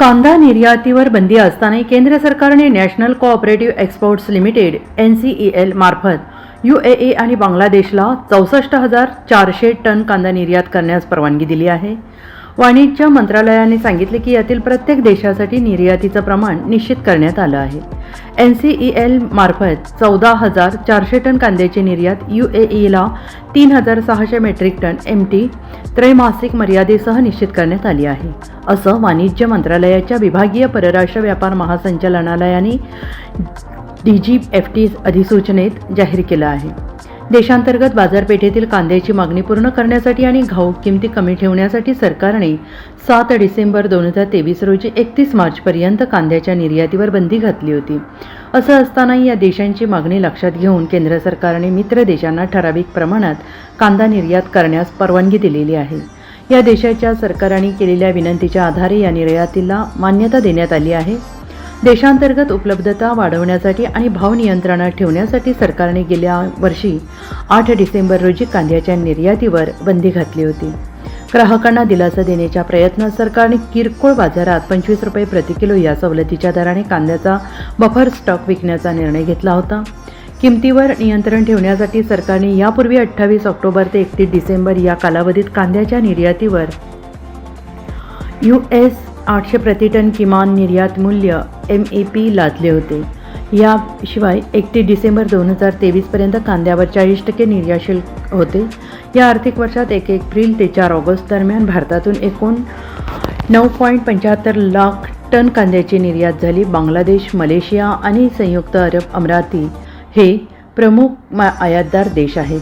कांदा निर्यातीवर बंदी असतानाही केंद्र सरकारने national cooperative exports limited N C E L मार्फत यू ए ए आणि बांगलादेशला चौसष्ट हजार चारशे टन कांदा निर्यात करण्यास परवानगी दिली आहे. वाणिज्य मंत्रालयाने सांगितले की यातील प्रत्येक देशासाठी निर्यातीचं प्रमाण निश्चित करण्यात आलं आहे. एन सी ई एल मार्फत चौदा हजार चारशे टन कांद्याची निर्यात यू ए ईला तीन हजार सहाशे मेट्रिक टन एम टी त्रैमासिक मर्यादेसह निश्चित करण्यात आली आहे. असं वाणिज्य मंत्रालयाच्या विभागीय परराष्ट्र व्यापार महासंचालनालयाने डी जी एफ टी अधिसूचनेत जाहीर केलं आहे. देशांतर्गत बाजारपेठेतील कांद्याची मागणी पूर्ण करण्यासाठी आणि घाऊक किमती कमी ठेवण्यासाठी सरकारने सात डिसेंबर दोन हजार तेवीस रोजी एकतीस मार्चपर्यंत कांद्याच्या निर्यातीवर बंदी घातली होती. असं असतानाही या देशांची मागणी लक्षात घेऊन केंद्र सरकारने मित्र देशांना ठराविक प्रमाणात कांदा निर्यात करण्यास परवानगी दिलेली आहे. या देशाच्या सरकारांनी केलेल्या विनंतीच्या आधारे या निर्यातीला मान्यता देण्यात आली आहे. देशांतर्गत उपलब्धता वाढवण्यासाठी आणि भाव नियंत्रणात ठेवण्यासाठी सरकारने गेल्या वर्षी आठ डिसेंबर रोजी कांद्याच्या निर्यातीवर बंदी घातली होती. ग्राहकांना दिलासा देण्याच्या प्रयत्नात सरकारने किरकोळ बाजारात पंचवीस रुपये प्रति किलो या सवलतीच्या दराने कांद्याचा बफर स्टॉक विकण्याचा निर्णय घेतला होता. किमतीवर नियंत्रण ठेवण्यासाठी सरकारने यापूर्वी अठ्ठावीस ऑक्टोबर ते एकतीस डिसेंबर या कालावधीत कांद्याच्या निर्यातीवर यू एस आठशे प्रतिटन किमान निर्यात मूल्य एम ए पी लादले होते. याशिवाय एकतीस डिसेंबर दोन हजार तेवीसपर्यंत कांद्यावर चाळीस टक्के निर्यात शुल्क होते. या आर्थिक वर्षात एक एप्रिल ते चार ऑगस्ट दरम्यान भारतातून एकूण नऊ पॉईंट पंच्याहत्तर लाख टन कांद्याची निर्यात झाली. बांगलादेश मलेशिया आणि संयुक्त अरब अमराती हे प्रमुख मा- आयातदार देश आहेत.